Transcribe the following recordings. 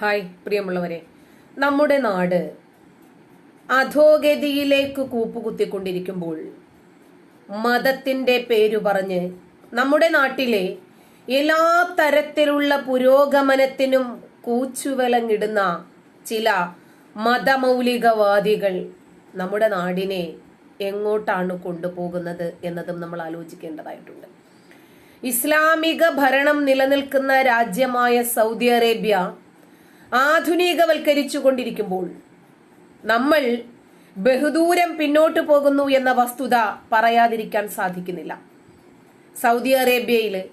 Hi പ്രിയമുള്ളവരെ. നമ്മുടെ നാട് അധോഗതിയിലേക്ക് കൂപ്പുകുത്തിക്കൊണ്ടിരിക്കുമ്പോൾ മതത്തിന്റെ പേരു പറഞ്ഞ് നമ്മുടെ നാട്ടിലെ എല്ലാ തരത്തിലുള്ള പുരോഗമനത്തിനും കൂച്ചുവലങ്ങിടുന്ന ചില മതമൗലികവാദികൾ നമ്മുടെ നാടിനെ എങ്ങോട്ടാണ് കൊണ്ടുപോകുന്നത് എന്നതും നമ്മൾ ആലോചിക്കേണ്ടതായിട്ടുണ്ട്. ഇസ്ലാമിക ഭരണം നിലനിൽക്കുന്ന രാജ്യമായ സൗദി അറേബ്യ ആധുനികവൽക്കരിച്ചു കൊണ്ടിരിക്കുമ്പോൾ നമ്മൾ ബഹുദൂരം പിന്നോട്ട് പോകുന്നു എന്ന വസ്തുത പറയാതിരിക്കാൻ സാധിക്കുന്നില്ല. സൗദി അറേബ്യയിൽ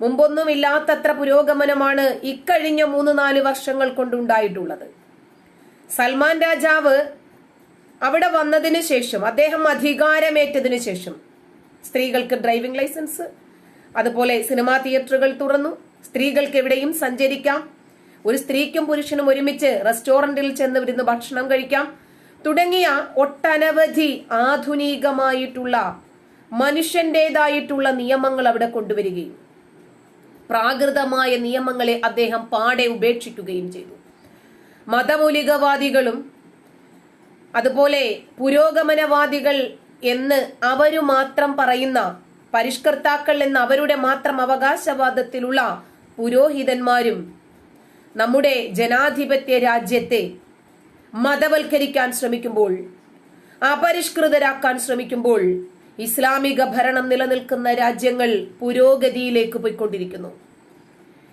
മുമ്പൊന്നുമില്ലാത്തത്ര പുരോഗമനമാണ് ഇക്കഴിഞ്ഞ മൂന്ന് നാല് വർഷങ്ങൾ കൊണ്ടുണ്ടായിട്ടുള്ളത്. സൽമാൻ രാജാവ് അവിടെ വന്നതിന് ശേഷം അദ്ദേഹം അധികാരമേറ്റതിനു ശേഷം സ്ത്രീകൾക്ക് ഡ്രൈവിംഗ് ലൈസൻസ് അതുപോലെ സിനിമാ തിയേറ്ററുകൾ തുറന്നു. സ്ത്രീകൾക്ക് എവിടെയും സഞ്ചരിക്കാം. ഒരു സ്ത്രീക്കും പുരുഷനും ഒരുമിച്ച് റെസ്റ്റോറന്റിൽ ചെന്ന് ഇരുന്ന് ഭക്ഷണം കഴിക്കാം. തുടങ്ങിയ ഒട്ടനവധി ആധുനികമായിട്ടുള്ള മനുഷ്യന്റേതായിട്ടുള്ള നിയമങ്ങൾ അവിടെ കൊണ്ടുവരികയും പ്രാകൃതമായ നിയമങ്ങളെ അദ്ദേഹം പാടെ ഉപേക്ഷിക്കുകയും ചെയ്തു. മതമൂലികവാദികളും അതുപോലെ പുരോഗമനവാദികൾ എന്ന് അവരു മാത്രം പറയുന്ന പരിഷ്കർത്താക്കൾ എന്ന അവരുടെ മാത്രം അവകാശവാദത്തിലുള്ള പുരോഹിതന്മാരും നമ്മുടെ ജനാധിപത്യ രാജ്യത്തെ മതവൽക്കരിക്കാൻ ശ്രമിക്കുമ്പോൾ അപരിഷ്കൃതരാക്കാൻ ശ്രമിക്കുമ്പോൾ ഇസ്ലാമിക ഭരണം നിലനിൽക്കുന്ന രാജ്യങ്ങൾ പുരോഗതിയിലേക്ക് പോയിക്കൊണ്ടിരിക്കുന്നു.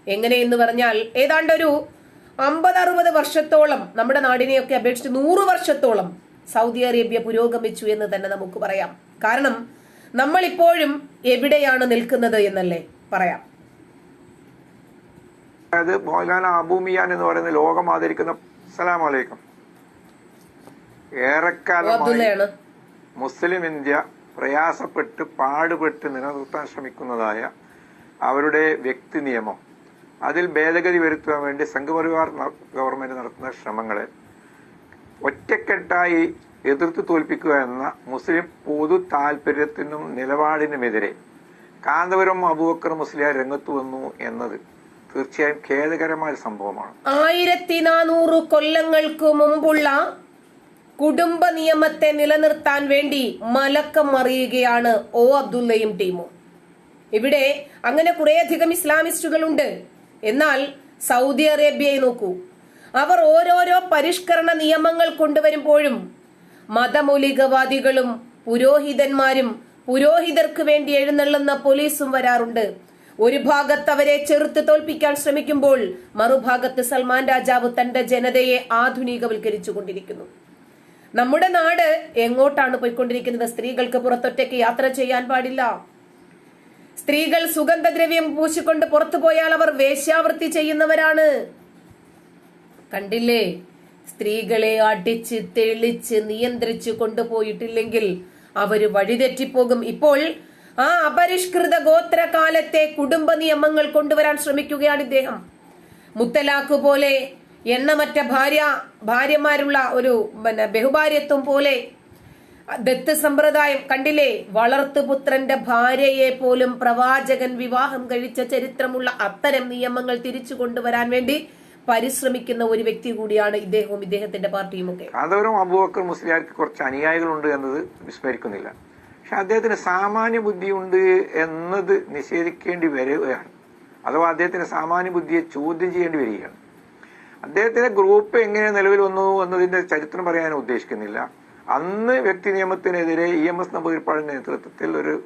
എങ്ങനെയെന്ന് പറഞ്ഞാൽ ഏതാണ്ടൊരു അമ്പത് അറുപത് വർഷത്തോളം നമ്മുടെ നാടിനെയൊക്കെ അപേക്ഷിച്ച് നൂറ് വർഷത്തോളം സൗദി അറേബ്യ പുരോഗമിച്ചു എന്ന് തന്നെ നമുക്ക് പറയാം. കാരണം നമ്മളിപ്പോഴും എവിടെയാണ് നിൽക്കുന്നത് എന്നല്ലേ പറയാം. അതായത് മൗലാന അബൂമിയാൻ എന്ന് പറയുന്ന ലോകം ആദരിക്കുന്ന സലാം അലൈക്കും. ഏറെക്കാലമായി മുസ്ലിം ഇന്ത്യ പ്രയാസപ്പെട്ട് പാടുപെട്ട് നിലനിർത്താൻ ശ്രമിക്കുന്നതായ അവരുടെ വ്യക്തി നിയമം. അതിൽ ഭേദഗതി വരുത്തുവാൻ വേണ്ടി സംഘപരിവാർ ഗവൺമെന്റ് നടത്തുന്ന ശ്രമങ്ങളെ ഒറ്റക്കെട്ടായി എതിർത്ത് തോൽപ്പിക്കുക എന്ന മുസ്ലിം പൊതു താല്പര്യത്തിനും നിലപാടിനുമെതിരെ കാന്തപുരം അബൂബക്കർ മുസ്ലിയാർ രംഗത്ത് വന്നു എന്നത് തീർച്ചയായും ഖേദകരമായ സംഭവമാണ്. ആയിരത്തി നാനൂറ് കൊല്ലങ്ങൾക്ക് മുമ്പുള്ള കുടുംബ നിയമത്തെ നിലനിർത്താൻ വേണ്ടി മലക്കം മറിയുകയാണ് ഒ അബ്ദുള്ളയും ടീമും. ഇവിടെ അങ്ങനെ കുറേയധികം ഇസ്ലാമിസ്റ്റുകളുണ്ട്. എന്നാൽ സൗദി അറേബ്യയെ നോക്കൂ. അവർ ഓരോരോ പരിഷ്കരണ നിയമങ്ങൾ കൊണ്ടുവരുമ്പോഴും മതമൗലികവാദികളും പുരോഹിതന്മാരും പുരോഹിതർക്ക് വേണ്ടി എഴുന്നള്ളുന്ന പോലീസും വരാറുണ്ട്. ഒരു ഭാഗത്ത് അവരെ ചെറുത്ത് തോൽപ്പിക്കാൻ ശ്രമിക്കുമ്പോൾ മറുഭാഗത്ത് സൽമാൻ രാജാവ് തന്റെ ജനതയെ ആധുനികവൽക്കരിച്ചു കൊണ്ടിരിക്കുന്നു നമ്മുടെ നാട് എങ്ങോട്ടാണ് പോയിക്കൊണ്ടിരിക്കുന്നത്? സ്ത്രീകൾക്ക് പുറത്തൊറ്റയ്ക്ക് യാത്ര ചെയ്യാൻ പാടില്ല. സ്ത്രീകൾ സുഗന്ധദ്രവ്യം പൂശിക്കൊണ്ട് പുറത്തു പോയാൽ അവർ വേശ്യാവൃത്തി ചെയ്യുന്നവരാണ്. കണ്ടില്ലേ? സ്ത്രീകളെ അടിച്ച് തെളിച്ച് നിയന്ത്രിച്ച് കൊണ്ടുപോയിട്ടില്ലെങ്കിൽ അവർ വഴിതെറ്റിപ്പോകും. ഇപ്പോൾ ആ അപരിഷ്കൃത ഗോത്രകാലത്തെ കുടുംബ നിയമങ്ങൾ കൊണ്ടുവരാൻ ശ്രമിക്കുകയാണ് ഇദ്ദേഹം. മുത്തലാക്ക് പോലെ എണ്ണമറ്റ ഭാര്യ ഭാര്യമാരുള്ള ഒരു പിന്നെ ബഹുഭാര്യത്വം പോലെ ദത്ത് സമ്പ്രദായം കണ്ടില്ലേ? വളർത്തുപുത്രന്റെ ഭാര്യയെ പോലും പ്രവാചകൻ വിവാഹം കഴിച്ച ചരിത്രമുള്ള അത്തരം നിയമങ്ങൾ തിരിച്ചു കൊണ്ടുവരാൻ വേണ്ടി പരിശ്രമിക്കുന്ന ഒരു വ്യക്തി കൂടിയാണ് ഇദ്ദേഹവും ഇദ്ദേഹത്തിന്റെ പാർട്ടിയും ഒക്കെ അതവരും അബൂബക്കർ മുസ്ലിയാർക്ക് കുറച്ച് അനുയായികളുണ്ട് എന്നത് വിസ്മരിക്കുന്നില്ല. പക്ഷെ അദ്ദേഹത്തിന് സാമാന്യ ബുദ്ധിയുണ്ട് എന്നത് നിഷേധിക്കേണ്ടി വരികയാണ്. അഥവാ അദ്ദേഹത്തിന് സാമാന്യ ബുദ്ധിയെ ചോദ്യം ചെയ്യേണ്ടി വരികയാണ്. അദ്ദേഹത്തിന്റെ ഗ്രൂപ്പ് എങ്ങനെ നിലവിൽ വന്നു എന്നതിന്റെ ചരിത്രം പറയാൻ ഉദ്ദേശിക്കുന്നില്ല. അന്ന് വ്യക്തി നിയമത്തിനെതിരെ ഇ എം എസ് നമ്പൂതിരിപ്പാടിന്റെ നേതൃത്വത്തിൽ ഒരു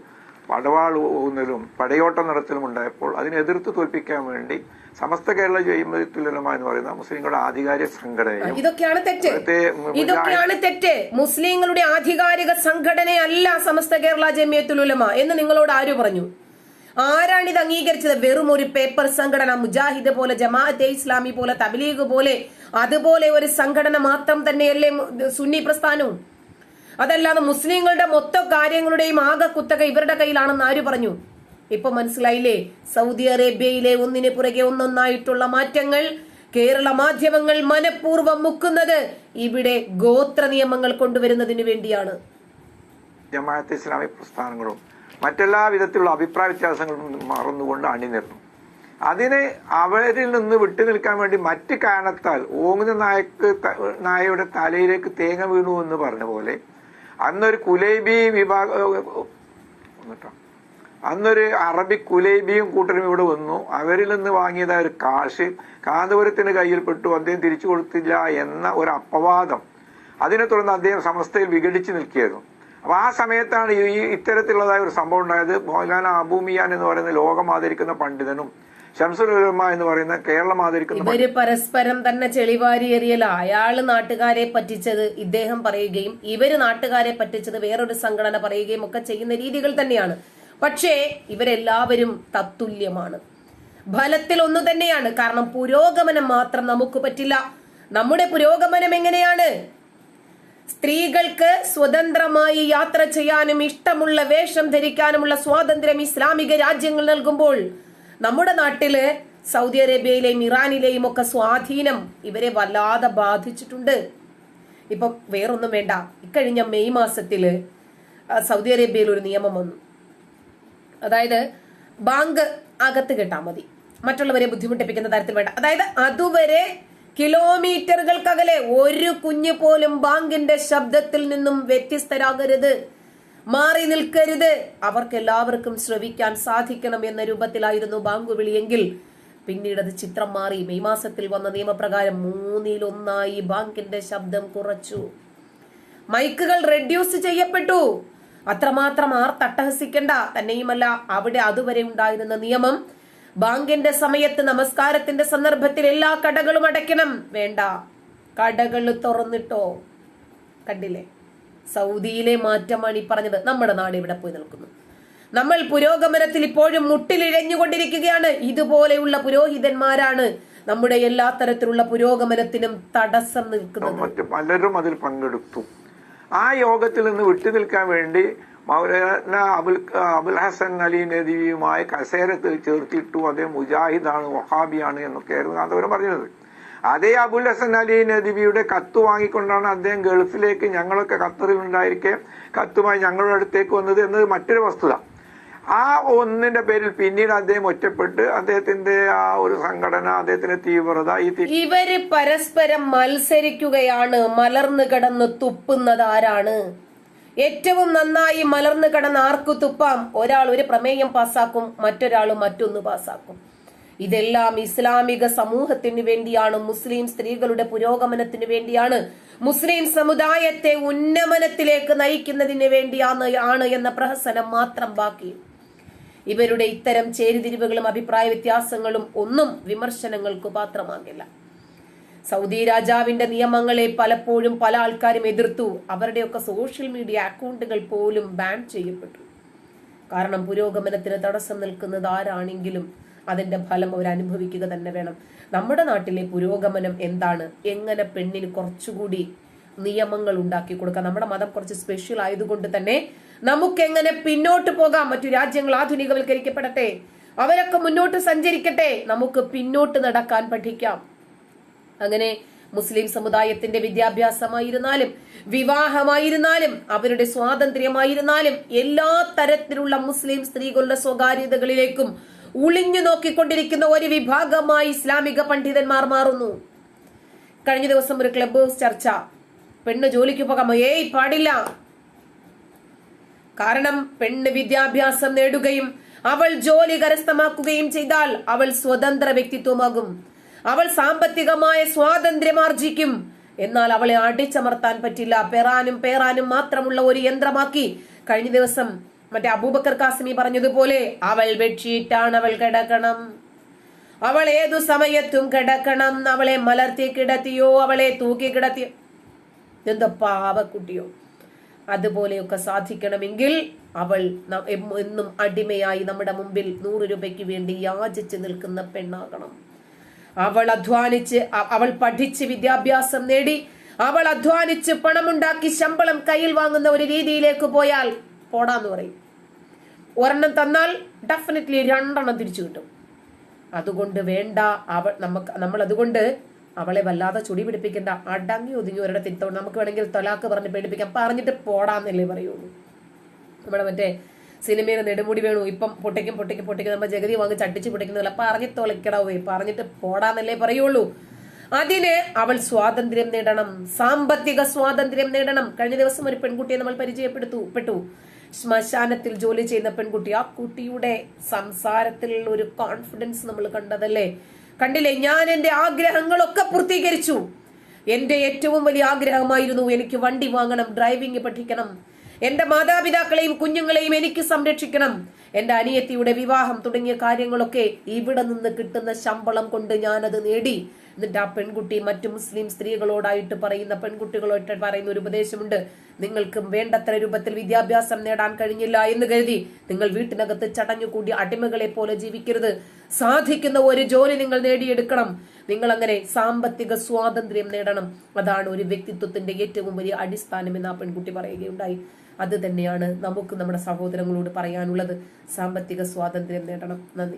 പടവാൾ പോകുന്നതിലും പടയോട്ടം നടത്തലും ഉണ്ടായപ്പോൾ അതിനെ എതിർത്ത് തോൽപ്പിക്കാൻ വേണ്ടി സമസ്ത കേരള ജയ്മത്തുലമ എന്ന് പറയുന്ന മുസ്ലിങ്ങളുടെ ആധികാരിക സംഘടനയും ഇതൊക്കെയാണ് തെറ്റ്. ഇതൊക്കെയാണ് തെറ്റ്. മുസ്ലിങ്ങളുടെ ആധികാരിക സംഘടനയല്ല സമസ്ത കേരള ജമിയത്തുൽ ഉലമ എന്ന് നിങ്ങളോട് ആര് പറഞ്ഞു? ആരാണ് ഇത് അംഗീകരിച്ചത്? വെറും ഒരു പേപ്പർ സംഘടന മുജാഹിദ് പോലെ ജമാഅത്തെ ഇസ്ലാമി പോലെ തബ്ലീഗ് പോലെ അതുപോലെ ഒരു സംഘടന മാത്രം തന്നെയല്ലേ സുന്നി പ്രസ്ഥാനവും? അതല്ലാതെ മുസ്ലിങ്ങളുടെ മൊത്തം കാര്യങ്ങളുടെയും ആകെ കുത്തക ഇവരുടെ കയ്യിലാണെന്ന് ആര് പറഞ്ഞു? ഇപ്പൊ മനസ്സിലായില്ലേ? സൗദി അറേബ്യയിലെ ഒന്നിന് പുറകെ ഒന്നൊന്നായിട്ടുള്ള മാറ്റങ്ങൾ കേരള മാധ്യമങ്ങൾ മനഃപൂർവം മുക്കുന്നത് ഇവിടെ ഗോത്ര നിയമങ്ങൾ കൊണ്ടുവരുന്നതിന് വേണ്ടിയാണ്. ജമാഅത്ത് പ്രസ്ഥാനങ്ങളും മറ്റെല്ലാ വിധത്തിലുള്ള അഭിപ്രായ വ്യത്യാസങ്ങളും മറന്നുകൊണ്ട് അണിനിരന്നു അതിന് അവരിൽ നിന്ന് വിട്ടു നിൽക്കാൻ വേണ്ടി മറ്റ് കാരണത്താൽ ഓങ്ങുന്ന നായക്ക് നായയുടെ തലയിലേക്ക് തേങ്ങ വീണു എന്ന് പറഞ്ഞ പോലെ അന്നൊരു കുലൈബി വിഭാഗം. അന്നൊരു അറബി കുലൈബിയും കൂട്ടരും ഇവിടെ വന്നു. അവരിൽ നിന്ന് വാങ്ങിയതായ ഒരു കാശ്. കാന്തപുരത്തിന് കയ്യിൽപ്പെട്ടു. അദ്ദേഹം തിരിച്ചു കൊടുത്തില്ല എന്ന ഒരു അപവാദം. അതിനെ തുടർന്ന് അദ്ദേഹം സമസ്തയിൽ വിഘടിച്ചു നിൽക്കുകയായിരുന്നു. അപ്പൊ ആ സമയത്താണ് ഈ ഇത്തരത്തിലുള്ളതായ ഒരു സംഭവം ഉണ്ടായത്. മൗലാന അബൂമിയാൻ എന്ന് പറയുന്ന ലോകം ആദരിക്കുന്ന പണ്ഡിതനും ഷംസുൽ ഉലമ എന്ന് പറയുന്ന കേരളം ആദരിക്കുന്ന ഇവർ പരസ്പരം തന്നെ ചെളിവാരി എറിയല അയാൾ നാട്ടുകാരെ പറ്റിച്ചത് ഇദ്ദേഹം പറയുകയും ഇവർ നാട്ടുകാരെ പറ്റിച്ചത് വേറൊരു സംഘടന പറയുകയും ഒക്കെ ചെയ്യുന്ന രീതികൾ തന്നെയാണ്. പക്ഷേ ഇവരെല്ലാവരും തത്തുല്യമാണ്. ഫലത്തിൽ ഒന്നു തന്നെയാണ്. കാരണം പുരോഗമനം മാത്രം നമുക്ക് പറ്റില്ല. നമ്മുടെ പുരോഗമനം എങ്ങനെയാണ്? സ്ത്രീകൾക്ക് സ്വതന്ത്രമായി യാത്ര ചെയ്യാനും ഇഷ്ടമുള്ള വേഷം ധരിക്കാനുമുള്ള സ്വാതന്ത്ര്യം ഇസ്ലാമിക രാജ്യങ്ങൾ നൽകുമ്പോൾ നമ്മുടെ നാട്ടിൽ സൗദി അറേബ്യയിലെയും ഇറാനിലെയും ഒക്കെ സ്വാധീനം ഇവരെ വല്ലാതെ ബാധിച്ചിട്ടുണ്ട്. ഇപ്പൊ വേറൊന്നും വേണ്ട. ഇക്കഴിഞ്ഞ മെയ് മാസത്തിൽ സൗദി അറേബ്യയിൽ ഒരു നിയമം വന്നു. അതായത് ബാങ്ക് അകത്ത് കേട്ടാ മതി. മറ്റുള്ളവരെ ബുദ്ധിമുട്ടിപ്പിക്കുന്ന തരത്തിൽ വേണ്ട. അതായത് അതുവരെ കിലോമീറ്ററുകൾക്കകലെ ഒരു കുഞ്ഞു പോലും ബാങ്കിന്റെ ശബ്ദത്തിൽ നിന്നും വ്യത്യസ്തരാകരുത്. മാറി നിൽക്കരുത്. അവർക്ക് എല്ലാവർക്കും ശ്രവിക്കാൻ സാധിക്കണം എന്ന രൂപത്തിലായിരുന്നു ബാങ്ക് വിളിയെങ്കിൽ പിന്നീട് അത് ചിത്രം മാറി. മെയ് മാസത്തിൽ വന്ന നിയമപ്രകാരം മൂന്നിലൊന്നായി ബാങ്കിന്റെ ശബ്ദം കുറച്ചു. മൈക്കുകൾ റെഡ്യൂസ് ചെയ്യപ്പെട്ടു. അത്രമാത്രം ആർ തട്ടഹസിക്കണ്ട തന്നെയുമല്ല അവിടെ അതുവരെ ഉണ്ടായിരുന്ന നിയമം. ബാങ്കിന്റെ സമയത്ത് നമസ്കാരത്തിന്റെ സന്ദർഭത്തിൽ എല്ലാ കടകളും അടയ്ക്കണം. വേണ്ട. കടകൾ തുറന്നിട്ടോ? കണ്ടില്ലേ? സൗദിയിലെ മാറ്റമാണ് ഈ പറഞ്ഞത്. നമ്മുടെ നാട് ഇവിടെ പോയി നിൽക്കുന്നു. നമ്മൾ പുരോഗമനത്തിൽ ഇപ്പോഴും മുട്ടിലിഴഞ്ഞുകൊണ്ടിരിക്കുകയാണ്. ഇതുപോലെയുള്ള പുരോഹിതന്മാരാണ് നമ്മുടെ എല്ലാ തരത്തിലുള്ള പുരോഗമനത്തിനും തടസ്സം നിൽക്കുന്നത്. പലരും അതിൽ പങ്കെടുത്തു. ആ യോഗത്തിൽ നിന്ന് വിട്ടുനിൽക്കാൻ വേണ്ടി മൗലാന അബുൽ അബുൽ ഹസൻ അലി നദിയുമായി കസേരത്തിൽ ചേർത്തിട്ടു അദ്ദേഹം മുജാഹിദാണ് വഹാബിയാണ് എന്നൊക്കെയായിരുന്നു കാന്തപുരം പറഞ്ഞത്. അതേ അബുൽ ഹസൻ അലി നദിബിയുടെ കത്ത് വാങ്ങിക്കൊണ്ടാണ് അദ്ദേഹം ഗൾഫിലേക്ക് ഞങ്ങളൊക്കെ ഖത്തറിൽ ഉണ്ടായിരിക്കെ കത്തുമായി ഞങ്ങളുടെ അടുത്തേക്ക് വന്നത് എന്നത് മറ്റൊരു വസ്തുത. ആ ഒന്നിന്റെ പേരിൽ പിന്നീട് അദ്ദേഹം ഒറ്റപ്പെട്ട് അദ്ദേഹത്തിന്റെ ആ ഒരു സംഘടന അദ്ദേഹത്തിന്റെ തീവ്രത ഇവർ പരസ്പരം മത്സരിക്കുകയാണ്. മലർന്നു കിടന്ന് തുപ്പുന്നത് ആരാണ്? ഏറ്റവും നന്നായി മലർന്നു കിടന്ന് ആർക്കു തുപ്പാം? ഒരാൾ ഒരു പ്രമേയം പാസ്സാക്കും മറ്റൊരാൾ മറ്റൊന്ന് പാസ്സാക്കും ഇതെല്ലാം ഇസ്ലാമിക സമൂഹത്തിന് വേണ്ടിയാണ് മുസ്ലിം സ്ത്രീകളുടെ പുരോഗമനത്തിന് വേണ്ടിയാണ്. മുസ്ലിം സമുദായത്തെ ഉന്നമനത്തിലേക്ക് നയിക്കുന്നതിന് വേണ്ടിയാണ് ആണ് എന്ന പ്രഹസനം മാത്രം ബാക്കി. ഇവരുടെ ഇത്തരം ചേരിതിരിവുകളും അഭിപ്രായ വ്യത്യാസങ്ങളും ഒന്നും വിമർശനങ്ങൾക്ക് പാത്രമാകില്ല. സൗദി രാജാവിന്റെ നിയമങ്ങളെ പലപ്പോഴും പല ആൾക്കാരും എതിർത്തു. അവരുടെയൊക്കെ സോഷ്യൽ മീഡിയ അക്കൗണ്ടുകൾ പോലും ബാൻ ചെയ്യപ്പെട്ടു. കാരണം പുരോഗമനത്തിന് തടസ്സം നിൽക്കുന്നത് ആരാണെങ്കിലും അതിന്റെ ഫലം അവർ അനുഭവിക്കുക തന്നെ വേണം. നമ്മുടെ നാട്ടിലെ പുരോഗമനം എന്താണ്? എങ്ങനെ പെണ്ണിന് കുറച്ചുകൂടി നിയമങ്ങൾ ഉണ്ടാക്കി കൊടുക്കാം? നമ്മുടെ മതം കുറച്ച് സ്പെഷ്യൽ ആയതുകൊണ്ട് തന്നെ നമുക്ക് എങ്ങനെ പിന്നോട്ട് പോകാം? മറ്റു രാജ്യങ്ങൾ ആധുനികവൽക്കരിക്കപ്പെടട്ടെ. അവരൊക്കെ മുന്നോട്ട് സഞ്ചരിക്കട്ടെ. നമുക്ക് പിന്നോട്ട് നടക്കാൻ പഠിക്കാം. അങ്ങനെ മുസ്ലിം സമുദായത്തിന്റെ വിദ്യാഭ്യാസമായിരുന്നാലും വിവാഹമായിരുന്നാലും അവരുടെ സ്വാതന്ത്ര്യമായിരുന്നാലും എല്ലാ തരത്തിലുള്ള മുസ്ലിം സ്ത്രീകളുടെ സ്വകാര്യതകളിലേക്കും ഉളിഞ്ഞു നോക്കിക്കൊണ്ടിരിക്കുന്ന ഒരു വിഭാഗമായി ഇസ്ലാമിക പണ്ഡിതന്മാർ മാറുന്നു. കഴിഞ്ഞ ദിവസം ഒരു ക്ലബ് ഹൗസ് ചർച്ച. പെണ്ണ് ജോലിക്ക് പോകാമോ ഏയ് പാടില്ല. കാരണം പെണ്ണ് വിദ്യാഭ്യാസം നേടുകയും അവൾ ജോലി കരസ്ഥമാക്കുകയും ചെയ്താൽ അവൾ സ്വതന്ത്ര വ്യക്തിത്വമാകും. അവൾ സാമ്പത്തികമായ സ്വാതന്ത്ര്യം ആർജിക്കും. എന്നാൽ അവളെ അടിച്ചമർത്താൻ പറ്റില്ല. പെറാനും പേറാനും മാത്രമുള്ള ഒരു യന്ത്രമാക്കി കഴിഞ്ഞ ദിവസം മറ്റേ അബൂബക്കർ കാസിമി പറഞ്ഞതുപോലെ അവൾ ബെഡ്ഷീറ്റാണ് അവൾ കിടക്കണം. അവൾ ഏതു സമയത്തും കിടക്കണം. അവളെ മലർത്തി കിടത്തിയോ അവളെ തൂക്കി കിടത്തിയോ. എന്തോ പാവക്കുട്ടിയോ? അതുപോലെയൊക്കെ സാധിക്കണമെങ്കിൽ അവൾ എന്നും അടിമയായി നമ്മുടെ മുമ്പിൽ നൂറ് രൂപയ്ക്ക് വേണ്ടി യാചിച്ച് നിൽക്കുന്ന പെണ്ണാകണം. അവൾ അധ്വാനിച്ച് അവൾ പഠിച്ച് വിദ്യാഭ്യാസം നേടി അവൾ അധ്വാനിച്ച് പണമുണ്ടാക്കി ശമ്പളം കയ്യിൽ വാങ്ങുന്ന ഒരു രീതിയിലേക്ക് പോയാൽ പോടാന്ന് പറയും. ഒരെണ്ണം തന്നാൽ ഡെഫിനറ്റ്ലി രണ്ടെണ്ണം തിരിച്ചു കിട്ടും. അതുകൊണ്ട് വേണ്ട അവൾ നമുക്ക് നമ്മൾ അതുകൊണ്ട് അവളെ വല്ലാതെ ചുടി പിടിപ്പിക്കേണ്ട അടങ്ങി ഒതുങ്ങി ഒരിടത്ത് തിരുത്തോണ്ട് നമുക്ക് വേണമെങ്കിൽ തൊലാക്ക് പറഞ്ഞ് പേടിപ്പിക്കാം. പറഞ്ഞിട്ട് പോടാന്നല്ലേ പറയുള്ളൂ. നമ്മുടെ മറ്റേ സിനിമയിൽ നെടുമുടി വേണു ഇപ്പം പൊട്ടിക്കും പൊട്ടിക്കും പൊട്ടിക്കും നമ്മൾ ജഗതി വാങ്ങി ചട്ടിച്ച് പൊട്ടിക്കുന്നില്ല പറഞ്ഞ് തൊളിക്കടാവേ പറഞ്ഞിട്ട് പോടാന്നല്ലേ പറയുള്ളൂ. അതിന് അവൾ സ്വാതന്ത്ര്യം നേടണം സാമ്പത്തിക സ്വാതന്ത്ര്യം നേടണം. കഴിഞ്ഞ ദിവസം ഒരു പെൺകുട്ടിയെ നമ്മൾ പരിചയപ്പെടുത്തു പെട്ടു. ശ്മശാനത്തിൽ ജോലി ചെയ്യുന്ന പെൺകുട്ടി ആ കുട്ടിയുടെ സംസാരത്തിലുള്ള ഒരു കോൺഫിഡൻസ് നമ്മൾ കണ്ടതല്ലേ? കണ്ടില്ലേ ഞാൻ എന്റെ ആഗ്രഹങ്ങളൊക്കെ പൂർത്തീകരിച്ചു. എന്റെ ഏറ്റവും വലിയ ആഗ്രഹമായിരുന്നു എനിക്ക് വണ്ടി വാങ്ങണം ഡ്രൈവിംഗ് പഠിക്കണം. എന്റെ മാതാപിതാക്കളെയും കുഞ്ഞുങ്ങളെയും എനിക്ക് സംരക്ഷിക്കണം. എന്റെ അനിയത്തിയുടെ വിവാഹം തുടങ്ങിയ കാര്യങ്ങളൊക്കെ ഇവിടെ നിന്ന് കിട്ടുന്ന ശമ്പളം കൊണ്ട് ഞാനത് നേടി. എന്നിട്ട് ആ പെൺകുട്ടി മറ്റു മുസ്ലിം സ്ത്രീകളോടായിട്ട് പറയുന്ന പെൺകുട്ടികളോട്ട് പറയുന്ന ഒരു ഉപദേശമുണ്ട്. നിങ്ങൾക്ക് വേണ്ടത്ര രൂപത്തിൽ വിദ്യാഭ്യാസം നേടാൻ കഴിഞ്ഞില്ല എന്ന് കരുതി നിങ്ങൾ വീട്ടിനകത്ത് ചടഞ്ഞുകൂടി അടിമകളെ പോലെ ജീവിക്കരുത്. സാധിക്കുന്ന ഒരു ജോലി നിങ്ങൾ നേടിയെടുക്കണം. നിങ്ങൾ അങ്ങനെ സാമ്പത്തിക സ്വാതന്ത്ര്യം നേടണം. അതാണ് ഒരു വ്യക്തിത്വത്തിന്റെ ഏറ്റവും വലിയ അടിസ്ഥാനം എന്ന് ആ പെൺകുട്ടി പറയുകയുണ്ടായി. അത് തന്നെയാണ് നമുക്ക് നമ്മുടെ സഹോദരങ്ങളോട് പറയാനുള്ളത്. സാമ്പത്തിക സ്വാതന്ത്ര്യം നേടണം. നന്ദി.